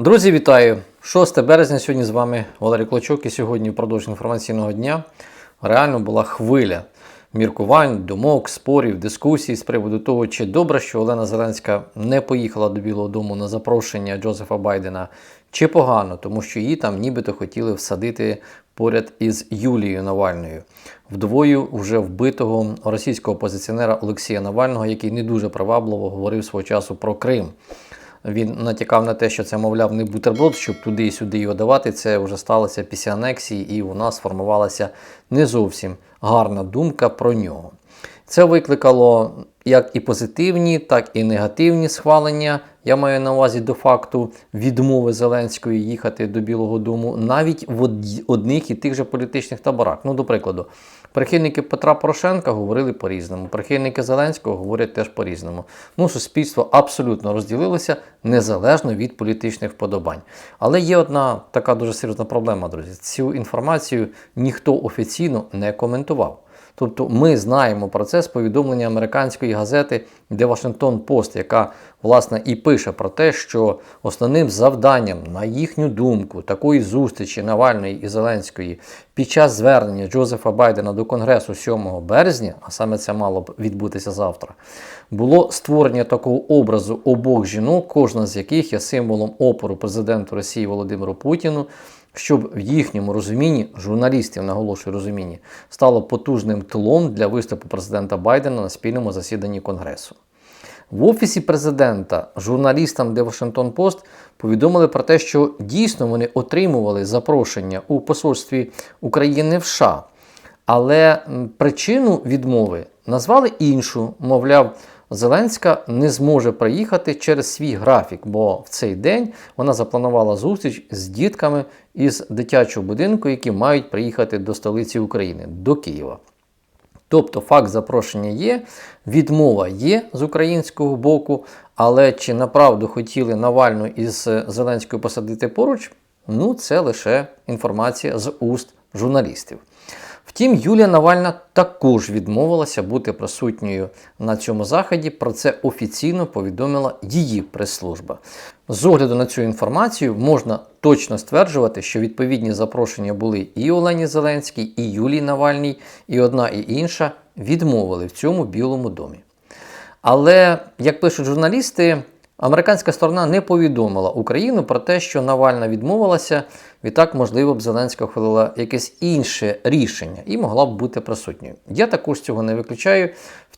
Друзі, вітаю! 6 березня сьогодні з вами Валерій Клочок і сьогодні впродовж інформаційного дня реально була хвиля міркувань, думок, спорів, дискусій з приводу того, чи добре, що Олена Зеленська не поїхала до Білого Дому на запрошення Джозефа Байдена, чи погано, тому що її там нібито хотіли всадити поряд із Юлією Навальною, вдвою вже вбитого російського опозиціонера Олексія Навального, який не дуже привабливо говорив свого часу про Крим. Він натякав на те, що це, мовляв, не бутерброд, щоб туди і сюди його давати. Це вже сталося після анексії, і у нас формувалася не зовсім гарна думка про нього. Це викликало як і позитивні, так і негативні схвалення. Я маю на увазі до факту відмови Зеленської їхати до Білого Дому навіть в одних і тих же політичних таборах. Ну, до прикладу, прихильники Петра Порошенка говорили по-різному, прихильники Зеленського говорять теж по-різному. Ну, суспільство абсолютно розділилося незалежно від політичних вподобань. Але є одна така дуже серйозна проблема, друзі. Цю інформацію ніхто офіційно не коментував. Тобто ми знаємо про це з повідомлення американської газети The Washington Post, яка власне і пише про те, що основним завданням, на їхню думку, такої зустрічі Навальної і Зеленської під час звернення Джозефа Байдена до Конгресу 7 березня, а саме це мало б відбутися завтра, було створення такого образу обох жінок, кожна з яких є символом опору президенту Росії Володимиру Путіну щоб в їхньому розумінні, журналістів наголошую розумінні, стало потужним тлом для виступу президента Байдена на спільному засіданні Конгресу. В офісі президента журналістам The Washington Post повідомили про те, що дійсно вони отримували запрошення у посольстві України в США, але причину відмови назвали іншу, мовляв, Зеленська не зможе приїхати через свій графік, бо в цей день вона запланувала зустріч з дітками із дитячого будинку, які мають приїхати до столиці України, до Києва. Тобто факт запрошення є, відмова є з українського боку, але чи направду хотіли Навальну із Зеленською посадити поруч, ну це лише інформація з уст журналістів. Втім, Юлія Навальна також відмовилася бути присутньою на цьому заході. Про це офіційно повідомила її прес-служба. З огляду на цю інформацію можна точно стверджувати, що відповідні запрошення були і Олені Зеленській, і Юлії Навальній, і одна і інша відмовили в цьому Білому домі. Але, як пишуть журналісти, американська сторона не повідомила Україну про те, що Навальна відмовилася, відтак, можливо, б Зеленська ухвалила якесь інше рішення і могла б бути присутньою. Я також цього не виключаю.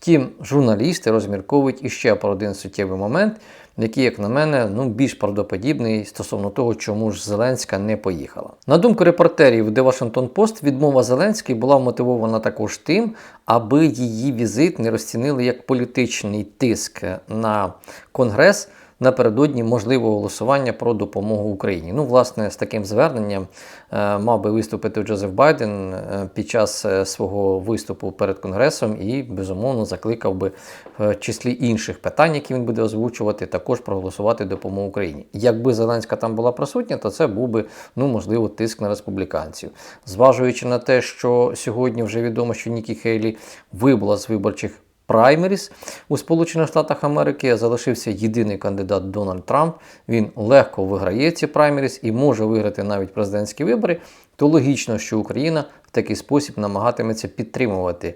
Втім, журналісти розмірковують іще про один суттєвий момент, який, як на мене, ну, більш правдоподібний стосовно того, чому ж Зеленська не поїхала. На думку репортерів The Washington Post, відмова Зеленської була мотивована також тим, аби її візит не розцінили як політичний тиск на Конгрес напередодні можливого голосування про допомогу Україні. Ну, власне, з таким зверненням е, мав би виступити Джозеф Байден е, під час е, свого виступу перед Конгресом і, безумовно, закликав би в числі інших питань, які він буде озвучувати, також проголосувати допомогу Україні. Якби Зеленська там була присутня, то це був би, ну, можливо, тиск на республіканців. Зважуючи на те, що сьогодні вже відомо, що Нікі Хейлі вибула з виборчих праймеріс у Сполучених Штатах Америки залишився єдиний кандидат Дональд Трамп. Він легко виграє ці праймеріс і може виграти навіть президентські вибори. То логічно, що Україна в такий спосіб намагатиметься підтримувати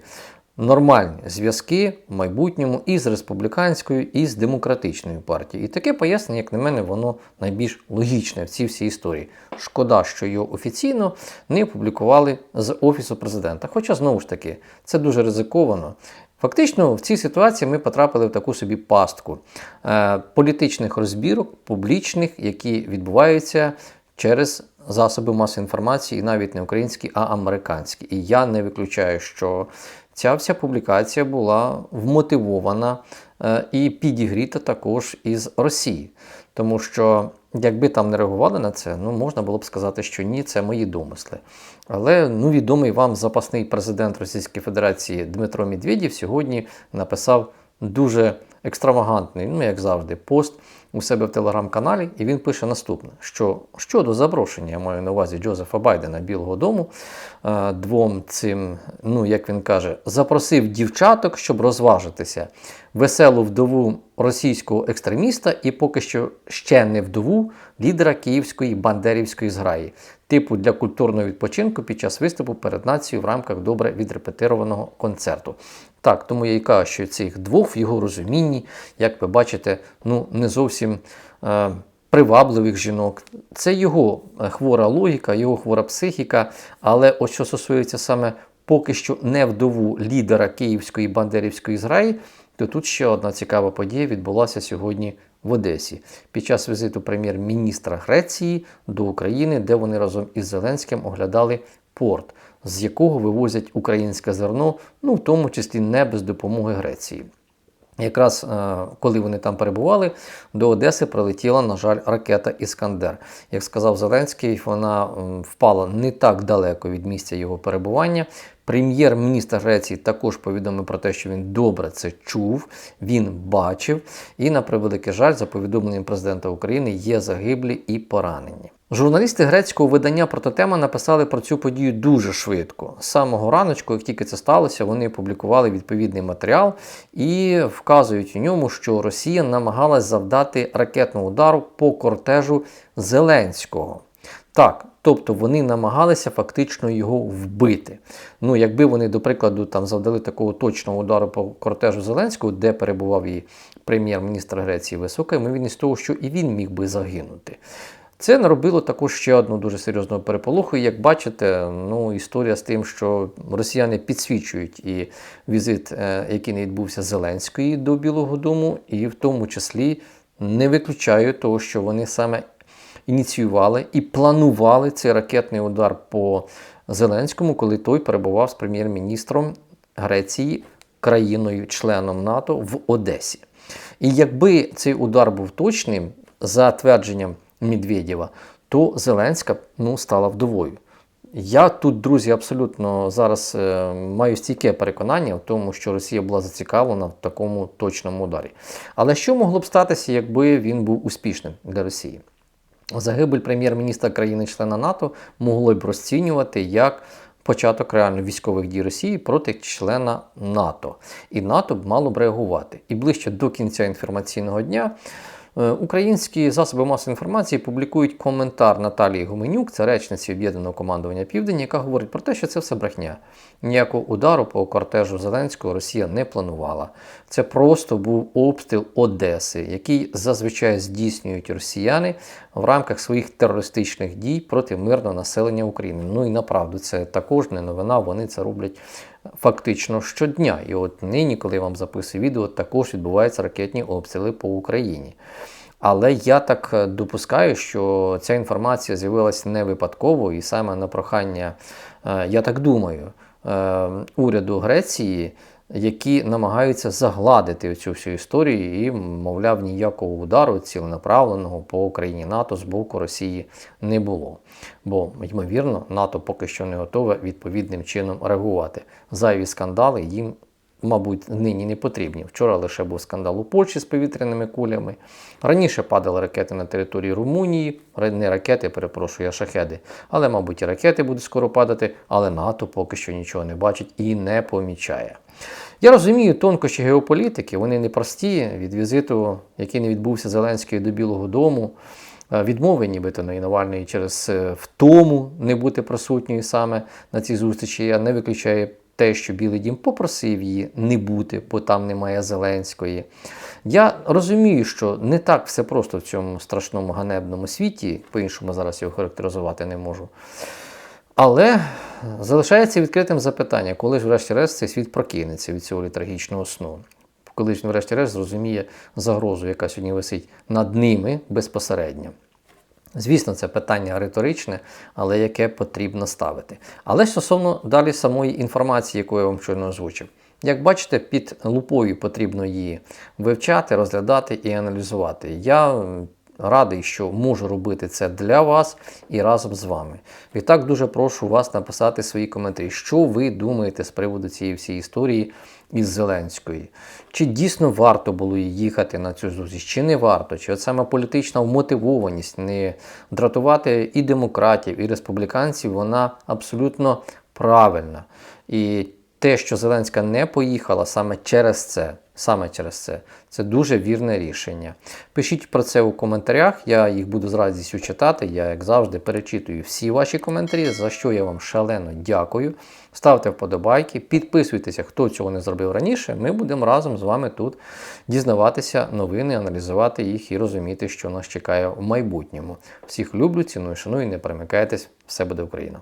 нормальні зв'язки в майбутньому і з республіканською, і з демократичною партією. І таке пояснення, як на мене, воно найбільш логічне в цій всій історії. Шкода, що його офіційно не опублікували з Офісу президента. Хоча, знову ж таки, це дуже ризиковано. Фактично, в цій ситуації ми потрапили в таку собі пастку е, політичних розбірок, публічних, які відбуваються через засоби масової інформації, і навіть не українські, а американські. І я не виключаю, що ця вся публікація була вмотивована е, і підігріта також із Росії. Тому що, якби там не реагували на це, ну можна було б сказати, що ні, це мої домисли. Але ну, відомий вам запасний президент Російської Федерації Дмитро Медведєв сьогодні написав дуже екстравагантний, ну як завжди, пост у себе в телеграм-каналі, і він пише наступне: що щодо запрошення, я маю на увазі Джозефа Байдена Білого Дому, е, двом цим, ну як він каже, запросив дівчаток, щоб розважитися. Веселу вдову російського екстреміста і поки що ще не вдову лідера київської бандерівської зграї, типу для культурного відпочинку під час виступу перед нацією в рамках добре відрепетированого концерту. Так, тому я і кажу, що цих двох в його розумінні, як ви бачите, ну не зовсім е, привабливих жінок. Це його е, хвора логіка, його хвора психіка. Але ось що стосується саме поки що не вдову лідера Київської бандерівської зграї, то тут ще одна цікава подія відбулася сьогодні в Одесі під час візиту прем'єр-міністра Греції до України, де вони разом із Зеленським оглядали порт, з якого вивозять українське зерно, ну в тому числі не без допомоги Греції. Якраз е, коли вони там перебували, до Одеси прилетіла, на жаль, ракета Іскандер. Як сказав Зеленський, вона впала не так далеко від місця його перебування. Прем'єр-міністр Греції також повідомив про те, що він добре це чув, він бачив. І, на превеликий жаль, за повідомленням президента України, є загиблі і поранені. Журналісти грецького видання Прототема написали про цю подію дуже швидко. З самого раночку, як тільки це сталося, вони опублікували відповідний матеріал і вказують у ньому, що Росія намагалась завдати ракетного удару по кортежу Зеленського. Так, тобто вони намагалися фактично його вбити. Ну, якби вони, до прикладу, там завдали такого точного удару по кортежу Зеленського, де перебував і прем'єр-міністр Греції висока ймовірність того, що і він міг би загинути. Це наробило також ще одну дуже серйозну переполоху. І Як бачите, ну історія з тим, що росіяни підсвічують і візит, е, який не відбувся Зеленської до Білого Дому, і в тому числі не виключають того, що вони саме ініціювали і планували цей ракетний удар по Зеленському, коли той перебував з прем'єр-міністром Греції, країною-членом НАТО в Одесі. І якби цей удар був точним, за твердженням Медведєва, то Зеленська ну, стала вдовою. Я тут, друзі, абсолютно зараз е, маю стійке переконання в тому, що Росія була зацікавлена в такому точному ударі. Але що могло б статися, якби він був успішним для Росії? Загибель прем'єр-міністра країни-члена НАТО могло б розцінювати як початок реально військових дій Росії проти члена НАТО. І НАТО б мало б реагувати. І ближче до кінця інформаційного дня. Е, Українські засоби масової інформації публікують коментар Наталії Гуменюк, це речниці об'єднаного командування Південь, яка говорить про те, що це все брехня. Ніякого удару по кортежу Зеленського Росія не планувала. Це просто був обстріл Одеси, який зазвичай здійснюють росіяни в рамках своїх терористичних дій проти мирного населення України. Ну і направду це також не новина. Вони це роблять фактично щодня. І от нині, коли я вам записую відео, також відбуваються ракетні обстріли по Україні. Але я так е, допускаю, що ця інформація з'явилася не випадково, і саме на прохання, е, я так думаю, е, уряду Греції, які намагаються загладити цю всю історію і, мовляв, ніякого удару ціленаправленого по Україні НАТО з боку Росії не було. Бо, ймовірно, НАТО поки що не готове відповідним чином реагувати. Зайві скандали їм. Мабуть, нині не потрібні. Вчора лише був скандал у Польщі з повітряними кулями. Раніше падали ракети на території Румунії, не ракети, перепрошую, а шахеди. Але, мабуть, і ракети будуть скоро падати, але НАТО поки що нічого не бачить і не помічає. Я розумію, тонкощі геополітики, вони непрості від візиту, який не відбувся Зеленський до Білого Дому. Відмови, нібито на Навальної через е, втому не бути присутньою саме на цій зустрічі. Я не виключаю те, що Білий Дім попросив її не бути, бо там немає Зеленської. Я розумію, що не так все просто в цьому страшному ганебному світі, по-іншому зараз його характеризувати не можу. Але залишається відкритим запитання, коли ж, врешті-решт, цей світ прокинеться від цього літаргічного сну. Коли ж, врешті-решт, зрозуміє загрозу, яка сьогодні висить над ними безпосередньо. Звісно, це питання риторичне, але яке потрібно ставити. Але стосовно далі самої інформації, яку я вам щойно озвучив. Як бачите, під лупою потрібно її вивчати, розглядати і аналізувати. Я радий, що можу робити це для вас і разом з вами. Відтак дуже прошу вас написати свої коментарі, що ви думаєте з приводу цієї всієї історії із Зеленської. Чи дійсно варто було їхати на цю зустріч, чи не варто? Чи от саме політична вмотивованість не дратувати і демократів, і республіканців, вона абсолютно правильна. І те, що Зеленська не поїхала саме через це, саме через це, це дуже вірне рішення. Пишіть про це у коментарях, я їх буду з радістю читати. Я, як завжди, перечитую всі ваші коментарі, за що я вам шалено дякую. Ставте вподобайки, підписуйтеся, хто цього не зробив раніше. Ми будемо разом з вами тут дізнаватися новини, аналізувати їх і розуміти, що нас чекає в майбутньому. Всіх люблю, ціную, шаную, не перемикайтесь, все буде Україна!